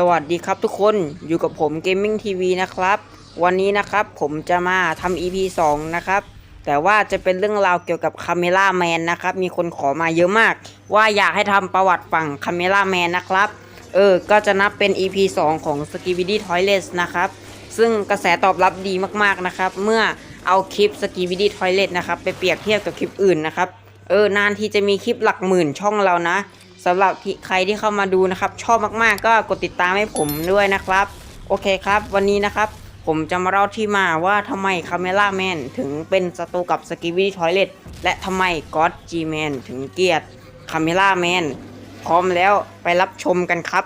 สวัสดีครับทุกคนอยู่กับผม Gaming TV นะครับ วันนี้นะครับผมจะมาทำ EP 2 นะครับ แต่ว่าจะเป็นเรื่องราวเกี่ยวกับ Camera Man นนะครับ มีคนขอมาเยอะมาก ว่าอยากให้ทำประวัติฝั่ง Camera Man นนะครับ เออ ก็จะนับเป็น EP 2 ของ s k i b i d y Toilet นะครับ ซึ่งกระแสตอบรับดีมากๆนะครับ เมื่อเอาคลิป s k i b i d y Toilet นะครับ ไปเปรียบเทียบกับคลิปอื่นนะครับ เออนานที่จะมีคลิปหลักหมื่นช่องเรานะ สำหรับที่ใครที่เข้ามาดูนะครับ ชอบมากๆ ก็กดติดตามให้ผมด้วยนะครับ โอเคครับ วันนี้นะครับ ผมจะมาเล่าที่มาว่าทำไมคาเมล่าแมนถึงเป็นศัตรูกับสกิวิทอยเลตและทำไมก็อดจีแมนถึงเกลียดคาเมล่าแมนพร้อมแล้วไปรับชมกันครับ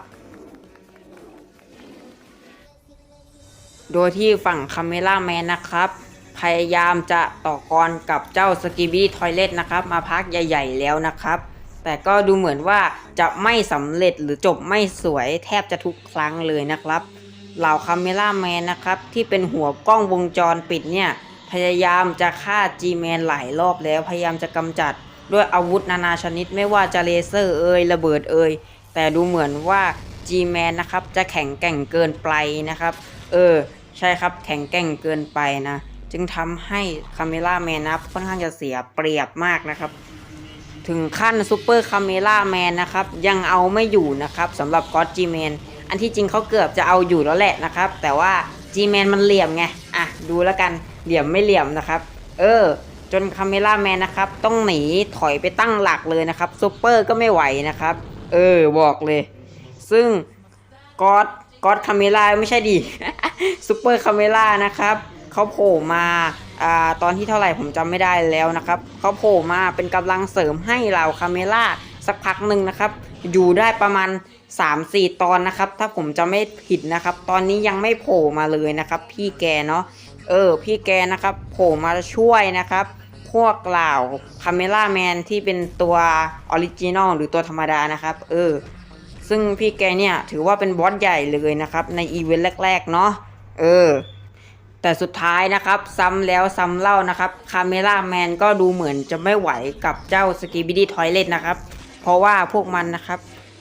โดยที่ฝั่งคาเมล่าแมนนะครับ พยายามจะต่อกรกับเจ้าสกิบี้ทอยเลตนะครับ มาพักใหญ่ ๆ แล้วนะครับ แต่ก็ดูเหมือนว่าจะไม่สำเร็จหรือจบไม่สวยแทบจะทุกครั้งเลยนะครับเหล่าคาเมล่าแมนนะครับ ที่เป็นหัวกล้องวงจรปิดเนี่ย พยายามจะฆ่า G-Man หลายรอบแล้วพยายามจะกำจัดด้วยอาวุธนานาชนิดไม่ว่าจะเลเซอร์เอ่ยระเบิดเอ่ยแต่ดูเหมือนว่า G-Man นะครับจะแข็งแกร่งเกินไปนะครับ เออ ใช่ครับแข็งแกร่งเกินไปนะ จึงทำให้คาเมล่าแมนนะค่อนข้างจะเสียเปรียบมากนะครับ ถึงขั้นซูเปอร์คาเมล่าแมนนะครับ ยังเอาไม่อยู่นะครับสำหรับก็ d จีแมนอันที่จริงเขาเกือบจะเอาอยู่แล้วแหละนะครับ แต่ว่า G-Man มันเหลี่ยมไง อะ ดูแล้วกันเหลี่ยมไม่เหลี่ยมนะครับ เออ จนคาเมล่าแมนนะครับ ต้องหนีถอยไปตั้งหลักเลยนะครับซูเปอร์ก็ไม่ไหวนะครับ เออ บอกเลย ซึ่งก็อดก็อดคาเมล่าไม่ใช่ดิซูเปอร์คาเมล่านะครับเขาโผล่มา อ่าตอนที่เท่าไหร่ผมจำไม่ได้แล้วนะครับเขาโผล่มาเป็นกำลังเสริมให้เหล่าคาเมล่าสักพักหนึ่งนะครับ อยู่ได้ประมาณ 3-4 ตอนนะครับ ถ้าผมจะไม่ผิดนะครับ ตอนนี้ยังไม่โผล่มาเลยนะครับ พี่แกเนาะเออ พี่แกนะครับโผล่มาช่วยนะครับ พวกเหล่าคาเมล่าแมนที่เป็นตัวออริจินอลหรือตัวธรรมดานะครับ เออ ซึ่งพี่แกเนี่ยถือว่าเป็นบอสใหญ่เลยนะครับ ในอีเวนต์แรก ๆ เนาะเออ แต่สุดท้ายนะครับ ซ้ำแล้วซ้ำเล่านะครับคาเมล่าแมนก็ดูเหมือนจะไม่ไหวกับเจ้าสกีบิดี้ทอยเลตนะครับ เพราะว่าพวกมันนะครับ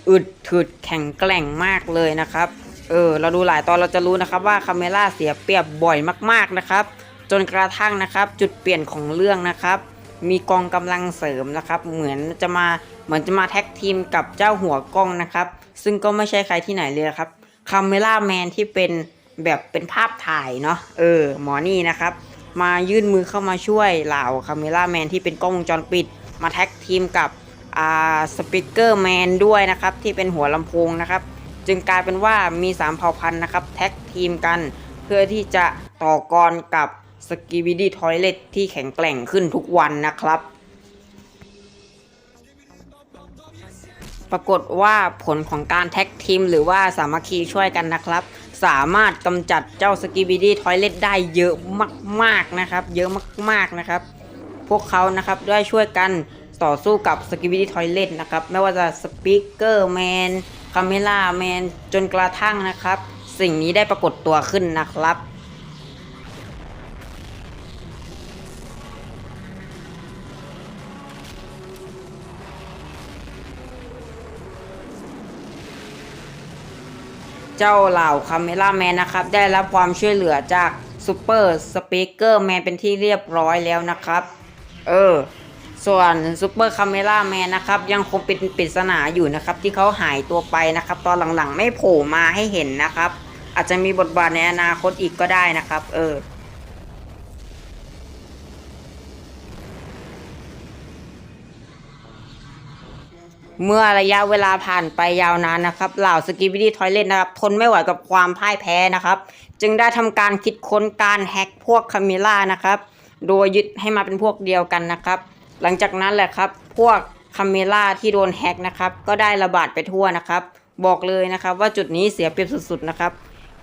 อึดถึดแข็งแกร่งมากเลยนะครับ เออ เราดูหลายตอนเราจะรู้นะครับว่าคาเมล่าเสียเปรียบบ่อยมาก ๆนะครับ จนกระทั่งนะครับ จุดเปลี่ยนของเรื่องนะครับ มีกองกำลังเสริมนะครับ เหมือนจะมาเหมือนจะมาแท็กทีมกับเจ้าหัวกล้องนะครับ ซึ่งก็ไม่ใช่ใครที่ไหนเลยครับคาเมล่าแมนที่เป็น แบบเป็นภาพถ่ายเนาะเออ หมอนี่นะครับ มายื่นมือเข้ามาช่วยเหล่าคาเมล่าแมนที่เป็นกล้องวงจรปิด มาแท็กทีมกับอ่าสปิเกอร์แมนด้วยนะครับ ที่เป็นหัวลำโพงนะครับ จึงกลายเป็นว่ามีสามเผ่าพันธุ์นะครับ แท็กทีมกัน เพื่อที่จะต่อกรกับสกีบิดี้ทอยเลตที่แข็งแกร่งขึ้นทุกวันนะครับ ปรากฏว่าผลของการแท็กทีมหรือว่าสามัคคีช่วยกันนะครับ สามารถกำจัดเจ้าสกีบิดี้ทอยเลตได้เยอะมากๆนะครับ เยอะมากๆนะครับ พวกเขานะครับได้ช่วยกันต่อสู้กับสกิบิดี้ทอยเลตนะครับ ไม่ว่าจะสปีกเกอร์แมนคาเมล่าแมนจนกระทั่งนะครับ สิ่งนี้ได้ปรากฏตัวขึ้นนะครับ เจ้าเหล่าคาเมล่าแมนนะครับ ได้รับความช่วยเหลือจากซูเปอร์สปีกเกอร์แมนเป็นที่เรียบร้อยแล้วนะครับ เออ ส่วนซูเปอร์คาเมล่าแมนนะครับ ยังคงเป็นปริศนาอยู่นะครับ ที่เขาหายตัวไปนะครับ ตอนหลังๆ ไม่โผล่มาให้เห็นนะครับ อาจจะมีบทบาทในอนาคตอีกก็ได้นะครับ เออ เมื่อระยะเวลาผ่านไปยาวนานนะครับเหล่าสกิบิดี้ทอยเลตนะครับทนไม่ไหวกับความพ่ายแพ้นะครับ จึงได้ทำการคิดค้นการแฮ็กพวกคาเมล่านะครับ โดยยึดให้มาเป็นพวกเดียวกันนะครับ หลังจากนั้นแหละครับ พวกคาเมล่าที่โดนแฮ็กนะครับ ก็ได้ระบาดไปทั่วนะครับ บอกเลยนะครับว่าจุดนี้เสียเปรียบสุดๆนะครับ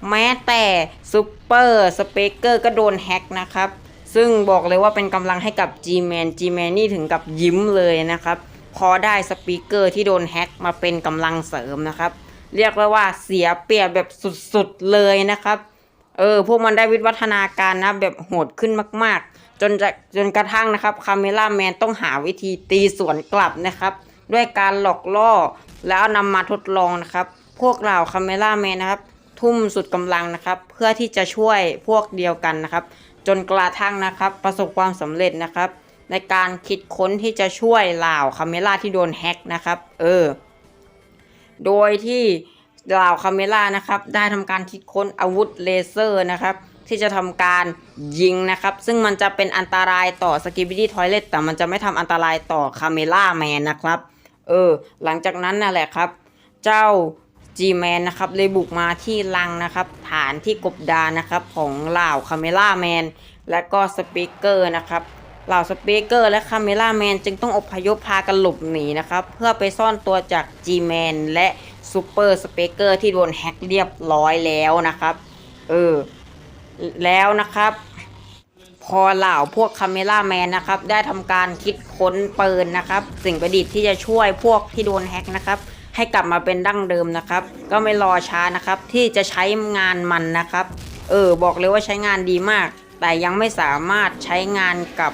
แม้แต่ซูเปอร์สเปกเกอร์ก็โดนแฮ็กนะครับ ซึ่งบอกเลยว่าเป็นกำลังให้กับ G-Man G-Man นี่ถึงกับยิ้มเลยนะครับ พอได้สปีกเกอร์ที่โดนแฮ็กมาเป็นกำลังเสริมนะครับ เรียกได้ว่าเสียเปรียบแบบสุดๆเลยนะครับ เออ พวกมันได้วิวัฒนาการนะแบบโหดขึ้นมากๆ จนจะจนกระทั่งนะครับคาเมล่าแมนต้องหาวิธีตีสวนกลับนะครับ ด้วยการหลอกล่อแล้วนำมาทดลองนะครับ พวกเหล่าคาเมล่าแมนนะครับ ทุ่มสุดกำลังนะครับ เพื่อที่จะช่วยพวกเดียวกันนะครับ จนกระทั่งนะครับ ประสบความสำเร็จนะครับ ในการคิดค้นที่จะช่วยเหล่าคาเมล่าที่โดนแฮ็กนะครับ เออ โดยที่เหล่าคาเมล่านะครับ ได้ทำการคิดค้นอาวุธเลเซอร์นะครับ ที่จะทำการยิงนะครับ ซึ่งมันจะเป็นอันตรายต่อสกิบิดี้ทอยเลตแต่มันจะไม่ทำอันตรายต่อคาเมล่าแมนนะครับ เออ หลังจากนั้นนั่นแหละครับ เจ้า G-Man นะครับเลยบุกมาที่ลังนะครับ ฐานที่กบดานนะครับของเหล่าคาเมล่าแมนและก็สปีกเกอร์นะครับ เหล่าสเปกเกอร์และคาเมล่าแมนจึงต้องอพยพพากันหลบหนีนะครับ เพื่อไปซ่อนตัวจาก G-Man และซูเปอร์สเปกเกอร์ที่โดนแฮ็กเรียบร้อยแล้วนะครับ เออ แล้วนะครับ พอเหล่าพวกคาเมล่าแมนนะครับ ได้ทำการคิดค้นปืนนะครับ สิ่งประดิษฐ์ที่จะช่วยพวกที่โดนแฮ็กนะครับให้กลับมาเป็นดั้งเดิมนะครับ ก็ไม่รอช้านะครับ ที่จะใช้งานมันนะครับ เออ บอกเลยว่าใช้งานดีมาก แต่ยังไม่สามารถใช้งานกับ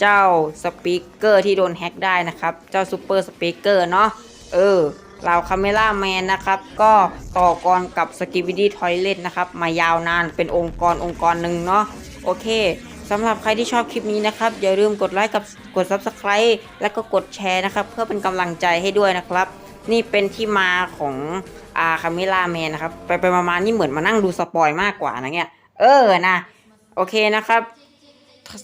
เจ้าสปีกเกอร์ที่โดนแฮ็กได้นะครับ เจ้าซูเปอร์สปีกเกอร์เนาะเออเหล่าคาเมล่าแมนนะครับ ก็ต่อกรกับสกิ b ิดี้ทอยเลตนะครับ มายาวนานเป็นองค์กรองค์กรหนึ่งเนาะโอเคสำหรับใครที่ชอบคลิปนี้นะครับ อย่าลืมกดไลค์กับกด Subscribe และก็กดแชร์นะครับ เพื่อเป็นกำลังใจให้ด้วยนะครับ นี่เป็นที่มาของอาคาเมล่าแมนนะครับ ไปไปมาๆนี่เหมือนมานั่งดูสปอยมากกว่านะเนี่ยเออนะ โอเคนะครับ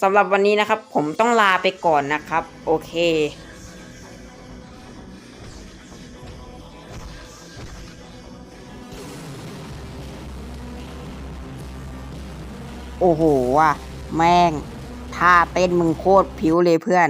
สำหรับวันนี้นะครับ ผมต้องลาไปก่อนนะครับ โอเคโอ้โหว่ะแม่งท่าเต้นมึงโคตรผิวเลยเพื่อน